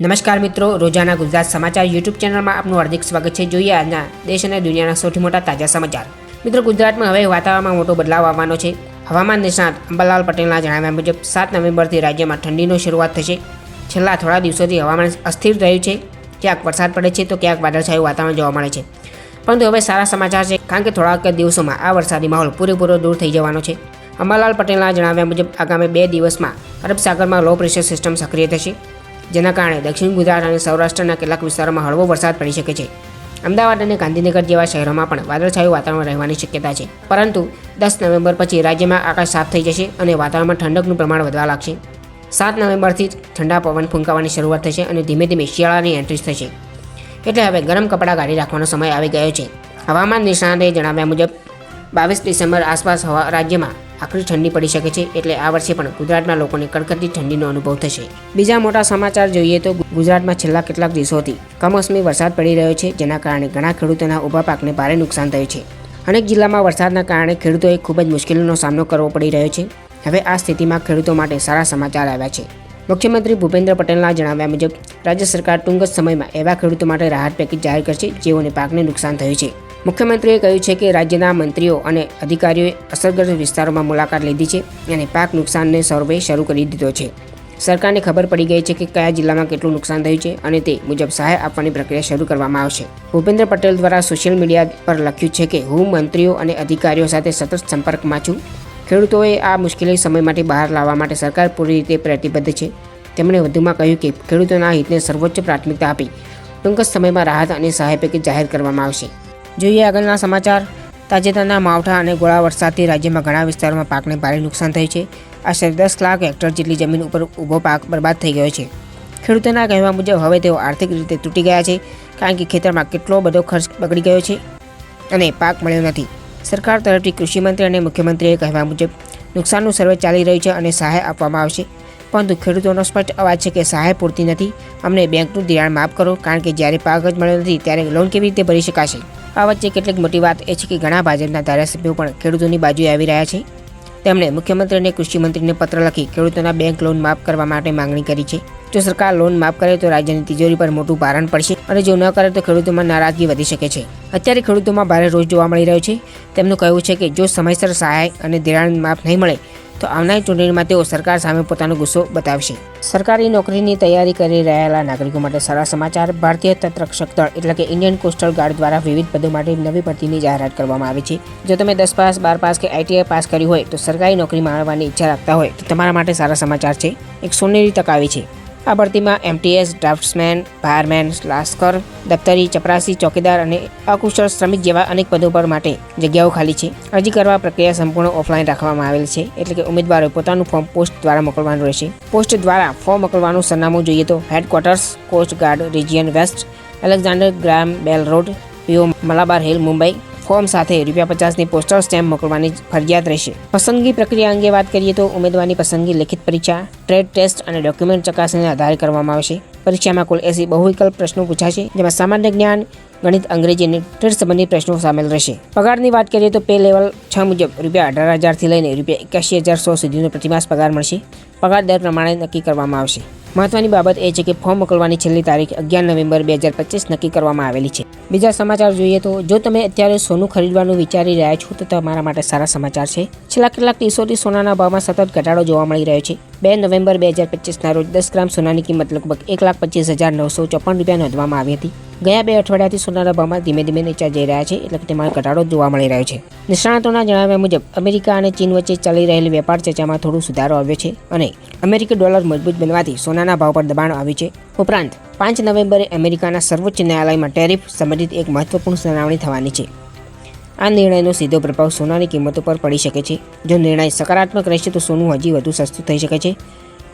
નમસ્કાર મિત્રો, રોજાના ગુજરાત સમાચાર યુટ્યુબ ચેનલમાં આપનું હાર્દિક સ્વાગત છે. જોઈએ આજના દેશ અને દુનિયાના સૌથી મોટા તાજા સમાચાર. મિત્રો, ગુજરાતમાં હવે વાતાવરણમાં મોટો બદલાવ આવવાનો છે. હવામાન નિષ્ણાત અંબાલાલ પટેલના જણાવ્યા મુજબ, સાત નવેમ્બરથી રાજ્યમાં ઠંડીનો શરૂઆત થશે. છેલ્લા થોડા દિવસોથી હવામાન અસ્થિર રહ્યું છે. ક્યાંક વરસાદ પડે છે તો ક્યાંક વાદળછાયું વાતાવરણ જોવા મળે છે. પરંતુ હવે સારા સમાચાર છે, કારણ કે થોડાક દિવસોમાં આ વરસાદી માહોલ પૂરેપૂરો દૂર થઈ જવાનો છે. અંબાલાલ પટેલના જણાવ્યા મુજબ, આગામી બે દિવસમાં અરબ સાગરમાં લો પ્રેશર સિસ્ટમ સક્રિય થશે. જેના કારણે દક્ષિણ ગુજરાત અને સૌરાષ્ટ્રના કેટલાક વિસ્તારોમાં હળવો વરસાદ પડી શકે છે. અમદાવાદ અને ગાંધીનગર જેવા શહેરોમાં પણ વાદળછાયું વાતાવરણ રહેવાની શક્યતા છે. પરંતુ દસ નવેમ્બર પછી રાજ્યમાં આકાશ સાફ થઈ જશે અને વાતાવરણમાં ઠંડકનું પ્રમાણ વધવા લાગશે. સાત નવેમ્બરથી ઠંડા પવન ફૂંકાવાની શરૂઆત થશે અને ધીમે ધીમે શિયાળાની એન્ટ્રી થશે. એટલે હવે ગરમ કપડાં કાઢી રાખવાનો સમય આવી ગયો છે. હવામાન નિષ્ણાતે જણાવ્યા મુજબ, બાવીસ ડિસેમ્બર આસપાસ હવા રાજ્યમાં આખરી ઠંડી પડી શકે છે એટલે આ વર્ષે પણ ગુજરાતના લોકોને કડકડતી ઠંડીનો અનુભવ થશે. બીજા મોટા સમાચાર જોઈએ તો ગુજરાતમાં છેલ્લા કેટલાક દિવસોથી કમોસમી વરસાદ પડી રહ્યો છે, જેના કારણે ઘણા ખેડૂતોના ઊભા પાકને ભારે નુકસાન થયું છે. અનેક જિલ્લામાં વરસાદના કારણે ખેડૂતોએ ખૂબ જ મુશ્કેલીનો સામનો કરવો પડી રહ્યો છે. હવે આ સ્થિતિમાં ખેડૂતો માટે સારા સમાચાર આવ્યા છે. મુખ્યમંત્રી ભૂપેન્દ્ર પટેલના જણાવ્યા મુજબ, રાજ્ય સરકાર ટૂંક જ સમયમાં એવા ખેડૂતો માટે રાહત પેકેજ જાહેર કરશે જેઓને પાકને નુકસાન થયું છે. મુખ્યમંત્રીએ કહ્યું છે કે રાજ્યના મંત્રીઓ અને અધિકારીઓએ અસરગ્રસ્ત વિસ્તારોમાં મુલાકાત લીધી છે અને પાક નુકસાનને સર્વે શરૂ કરી દીધો છે. સરકારને ખબર પડી ગઈ છે કે કયા જિલ્લામાં કેટલું નુકસાન થયું છે અને તે મુજબ સહાય આપવાની પ્રક્રિયા શરૂ કરવામાં આવશે. ભૂપેન્દ્ર પટેલ દ્વારા સોશિયલ મીડિયા પર લખ્યું છે કે હું મંત્રીઓ અને અધિકારીઓ સાથે સતત સંપર્કમાં છું. ખેડૂતોએ આ મુશ્કેલી સમયમાંથી બહાર લાવવા માટે સરકાર પૂરી રીતે પ્રતિબદ્ધ છે. તેમણે વધુમાં કહ્યું કે ખેડૂતોના હિતને સર્વોચ્ચ પ્રાથમિકતા આપી ટૂંક સમયમાં રાહત અને સહાય પેકેજ જાહેર કરવામાં આવશે. જોઈએ આગળના સમાચાર. તાજેતરના માવઠા અને ગોળા વરસાદથી રાજ્યમાં ઘણા વિસ્તારોમાં પાકને ભારે નુકસાન થયું છે. આશરે દસ લાખ હેક્ટર જેટલી જમીન ઉપર ઊભો પાક બરબાદ થઈ ગયો છે. ખેડૂતોના કહેવા મુજબ હવે તેઓ આર્થિક રીતે તૂટી ગયા છે, કારણ કે ખેતરમાં કેટલો બધો ખર્ચ બગડી ગયો છે અને પાક મળ્યો નથી. સરકાર તરફથી કૃષિમંત્રી અને મુખ્યમંત્રીએ કહેવા મુજબ, નુકસાનનું સર્વે ચાલી રહ્યું છે અને સહાય આપવામાં આવશે. પરંતુ ખેડૂતોનો સ્પષ્ટ અવાજ છે કે સહાય પૂરતી નથી. અમને બેંકનું ધિરાણ માફ કરો, કારણ કે જ્યારે પાક જ મળ્યો નથી, ત્યારે લોન કેવી રીતે ભરી શકાશે? આ વચ્ચે કેટલીક મોટી વાત એ છે કે ઘણા ભાજપના ધારાસભ્યો પણ ખેડૂતોની બાજુએ આવી રહ્યા છે. તેમણે મુખ્યમંત્રી અને કૃષિમંત્રીને પત્ર લખી ખેડૂતોના બેંક લોન માફ કરવા માટે માંગણી કરી છે. જો સરકાર લોન માફ કરે તો રાજ્યની તિજોરી પર મોટું ભારણ પડશે અને જો ન કરે તો ખેડૂતોમાં નારાજગી વધી શકે છે. અત્યારે ખેડૂતોમાં ભારે રોષ જોવા મળી રહ્યો છે. તેમનું કહેવું છે કે જો સમયસર સહાય અને ધિરાણ માફ નહીં મળે, તો આવનારી ચૂંટણીમાં તેઓ સરકાર સામે પોતાનો ગુસ્સો બતાવશે. સરકારી નોકરીની તૈયારી કરી રહેલા નાગરિકો માટે સારા સમાચાર. ભારતીય તટરક્ષક દળ એટલે કે ઇન્ડિયન કોસ્ટલ ગાર્ડ દ્વારા વિવિધ પદો માટે નવી ભરતીની જાહેરાત કરવામાં આવી છે. જો તમે દસ પાસ, બાર પાસ કે આઈટીઆઈ પાસ કરી હોય તો સરકારી નોકરી મેળવવાની ઈચ્છા રાખતા હોય તો તમારા માટે સારા સમાચાર છે. એક સોનેરી તક આવી છે. આ ભરતીમાં એમટીએસ ડ્રાફ્ટસમેન ફાયરમેન લાસ્કર દફતરી, ચપરાસી, ચોકીદાર અને અકુશળ શ્રમિક જેવા અનેક પદો પર માટે જગ્યાઓ ખાલી છે. અરજી કરવા પ્રક્રિયા સંપૂર્ણ ઓફલાઈન રાખવામાં આવેલ છે, એટલે કે ઉમેદવારોએ પોતાનું ફોર્મ પોસ્ટ દ્વારા મોકલવાનું રહેશે. પોસ્ટ દ્વારા ફોર્મ મોકલવાનું સરનામું જોઈએ તો headquarters coast guard region west Alexander Graham Bell road PO Malabar hill Mumbai form સાથે રૂપિયા પચાસની પોસ્ટલ સ્ટેમ્પ મોકલવાની ફરજિયાત રહેશે. પસંદગી પ્રક્રિયા અંગે વાત કરીએ તો ઉમેદવારની પસંદગી લેખિત પરીક્ષા, ટ્રેડ ટેસ્ટ અને ડોક્યુમેન્ટ ચકાસણીના આધારે કરવામાં આવશે. પરીક્ષામાં કુલ એસી બહુવિકલ્પ પ્રશ્નો પૂછાશે, જેમાં સામાન્ય જ્ઞાન, ગણિત, અંગ્રેજી અને ટ્રેડ સંબંધિત પ્રશ્નો સામેલ રહેશે. પગારની વાત કરીએ તો પે લેવલ છ મુજબ રૂપિયા અઢાર હજારથી લઈને રૂપિયા એકાશી હજાર સો સુધીનો પ્રતિમાસ પગાર મળશે. પગાર દર પ્રમાણે નક્કી કરવામાં આવશે. મહત્વની બાબત એ છે કે ફોર્મ મોકલવાની છેલ્લી તારીખ અગિયાર નવેમ્બર બે હજાર પચીસ નક્કી કરવામાં આવેલી છે. બીજા સમાચાર જોઈએ તો જો તમે અત્યારે સોનું ખરીદવાનું વિચારી રહ્યા છો, તો તમારા માટે સારા સમાચાર છે. છેલ્લા કેટલાક દિવસોથી સોનાના ભાવમાં સતત ઘટાડો જોવા મળી રહ્યો છે. બે નવેમ્બર બે હજાર પચીસના રોજ દસ ગ્રામ સોનાની કિંમત લગભગ એક લાખ પચીસ હજાર નવસો ચોપન રૂપિયા નોંધવામાં આવી હતી. ગયા બે અઠવાડિયાથી સોનાના ભાવમાં ધીમે ધીમે નીચા જઈ રહ્યા છે, એટલે કે તેમાં ઘટાડો જોવા મળી રહ્યો છે. નિષ્ણાતોના જણાવ્યા મુજબ, અમેરિકા અને ચીન વચ્ચે ચાલી રહેલી વેપાર ચર્ચામાં થોડું સુધારો આવ્યો છે અને અમેરિકી ડોલર મજબૂત બનવાથી સોનાના ભાવ પર દબાણ આવ્યું છે. ઉપરાંત, પાંચ નવેમ્બરે અમેરિકાના સર્વોચ્ચ ન્યાયાલયમાં ટેરિફ સંબંધિત એક મહત્વપૂર્ણ સુનાવણી થવાની છે. આ નિર્ણયનો સીધો પ્રભાવ સોનાની કિંમતો પર પડી શકે છે. જો નિર્ણય સકારાત્મક રહેશે, તો સોનું હજી વધુ સસ્તું થઈ શકે છે.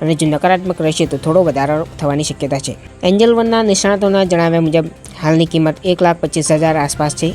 અને જો નકારાત્મક રહેશે તો થોડો વધારો થવાની શક્યતા છે. એન્જલ વનના નિષ્ણાતોના જણાવ્યા મુજબ, હાલની કિંમત એક લાખ પચીસ હજાર આસપાસ છે,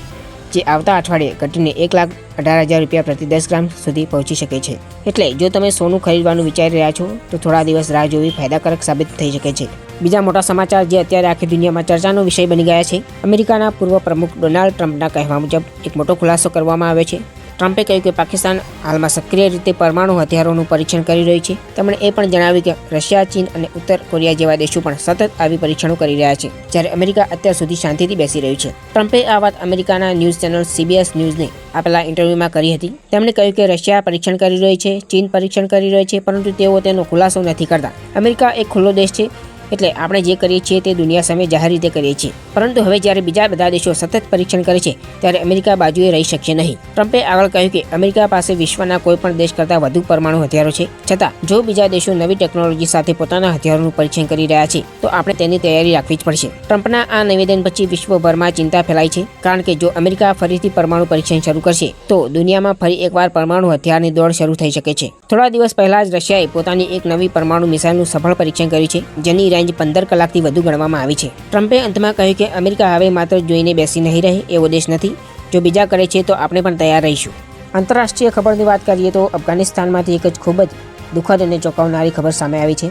જે આવતા અઠવાડિયે ઘટીને એક લાખ અઢાર હજાર રૂપિયા પ્રતિ દસ ગ્રામ સુધી પહોંચી શકે છે. એટલે જો તમે સોનું ખરીદવાનું વિચારી રહ્યા છો, તો થોડા દિવસ રાહ જોવી ફાયદાકારક સાબિત થઈ શકે છે. બીજા મોટા સમાચાર જે અત્યારે આખી દુનિયામાં ચર્ચાનો વિષય બની ગયા છે, અમેરિકાના પૂર્વ પ્રમુખ ડોનાલ્ડ ટ્રમ્પના કહેવા મુજબ, એક મોટો ખુલાસો કરવામાં આવ્યો છે. ટ્રમ્પે કહ્યું કે પાકિસ્તાન હાલમાં સક્રિય રીતે પરમાણુ હથિયારોનું પરીક્ષણ કરી રહ્યું છે. તેમણે એ પણ જણાવ્યું કે રશિયા, ચીન અને ઉત્તર કોરિયા જેવા દેશો પણ સતત આવી પરીક્ષણો કરી રહ્યા છે, જ્યારે અમેરિકા અત્યાર સુધી શાંતિથી બેસી રહ્યું છે. ટ્રમ્પે આ વાત અમેરિકાના ન્યૂઝ ચેનલ સીબીએસ ન્યૂઝને આપેલા ઇન્ટરવ્યુમાં કરી હતી. તેમણે કહ્યું કે રશિયા પરીક્ષણ કરી રહ્યું છે, ચીન પરીક્ષણ કરી રહ્યો છે, પરંતુ તેઓ તેનો ખુલાસો નથી કરતા. અમેરિકા એક ખુલ્લો દેશ છે એટલે આપણે જે કરીએ છીએ તે દુનિયા સામે જાહેર રીતે કરીએ છીએ. પરંતુ હવે જ્યારે બીજા બધા દેશો સતત પરીક્ષણ કરે છે, ત્યારે અમેરિકા બાજુએ રહી શકશે નહીં. ટ્રમ્પે આગળ કહ્યું કે અમેરિકા પાસે વિશ્વના કોઈ પણ દેશ કરતાં વધુ પરમાણુ હથિયારો છે. છતાં, જો બીજા દેશો નવી ટેકનોલોજી સાથે પોતાના હથિયારોનું પરીક્ષણ કરી રહ્યા છે, તો આપણે તેની તૈયારી રાખવી જ પડશે. ટ્રમ્પના આ નિવેદન પછી વિશ્વભરમાં ચિંતા ફેલાઈ છે, કારણ કે જો અમેરિકા ફરીથી પરમાણુ પરીક્ષણ શરૂ કરશે, તો દુનિયામાં ફરી એકવાર પરમાણુ હથિયારની દોડ શરૂ થઈ શકે છે. થોડા દિવસ પહેલા જ રશિયાએ પોતાની એક નવી પરમાણુ મિસાઇલનું સફળ પરીક્ષણ કર્યું છે, જેની રેન્જ પંદર કલાકથી વધુ ગણવામાં આવી છે. ટ્રમ્પે અંતમાં કહ્યું કે અમેરિકા હવે માત્ર જોઈને બેસી નહીં રહે એવો દેશ નથી. જો બીજા કરે છે તો આપણે પણ તૈયાર રહીશું. આંતરરાષ્ટ્રીય ખબરની વાત કરીએ તો અફઘાનિસ્તાનમાંથી એક જ ખૂબ જ દુઃખદ અને ચોંકાવનારી ખબર સામે આવી છે.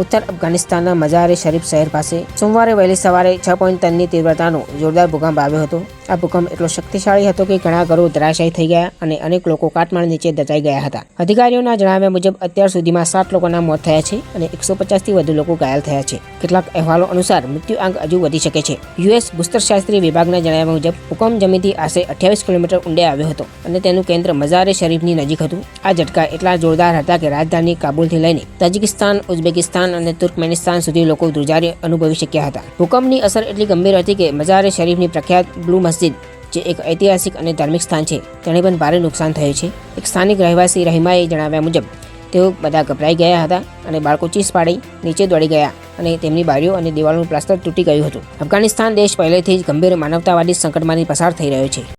ઉત્તર અફઘાનિસ્તાનના મઝારે શરીફ શહેર પાસે સોમવારે વહેલી સવારે છ પોઈન્ટ ત્રણની તીવ્રતાનો જોરદાર ભૂકંપ આવ્યો હતો. આ ભૂકંપ એટલો શક્તિશાળી હતો કે ઘણા ઘરો ધરાશાયી થઈ ગયા અને અનેક લોકો કાટમાળ નીચે દટાઈ ગયા હતા. અધિકારીઓના જણાવ્યા મુજબ અત્યાર સુધીમાં સાત લોકોના મોત થયા છે અને એકસો પચાસથી વધુ લોકો ઘાયલ થયા છે. કેટલાક અહેવાલો અનુસાર મૃત્યુઆંક હજુ વધી શકે છે. યુએસ ભૂસ્તરશાસ્ત્રી વિભાગના જણાવ્યા મુજબ ભૂકંપ જમીનથી આશરે અઠ્યાવીસ કિલોમીટર ઊંડે આવ્યો હતો અને તેનું કેન્દ્ર મઝારે શરીફની નજીક હતું. આ ઝટકા એટલા જોરદાર હતા કે રાજધાની કાબુલથી લઈને તાજિકિસ્તાન, ઉઝબેકિસ્તાન અને તુર્કમેનિસ્તાન સુધી લોકો ધ્રુજારી અનુભવી શક્યા હતા. ભૂકંપની અસર એટલી ગંભીર હતી કે મઝારે શરીફની પ્રખ્યાત બ્લુ મસ્જિદ, જે એક ઐતિહાસિક અને ધાર્મિક સ્થાન છે, તેણે પણ ભારે નુકસાન થયું છે. એક સ્થાનિક રહેવાસી રહીમાએ જણાવ્યા મુજબ, તેઓ બધા ગભરાઈ ગયા હતા અને બાળકો ચીસ પાડી નીચે દોડી ગયા અને તેમની બારીઓ અને દિવાલનું પ્લાસ્ટર તૂટી ગયું હતું. અફઘાનિસ્તાન દેશ પહેલેથી જ ગંભીર માનવતાવાદી સંકટમાંથી પસાર થઈ રહ્યો છે.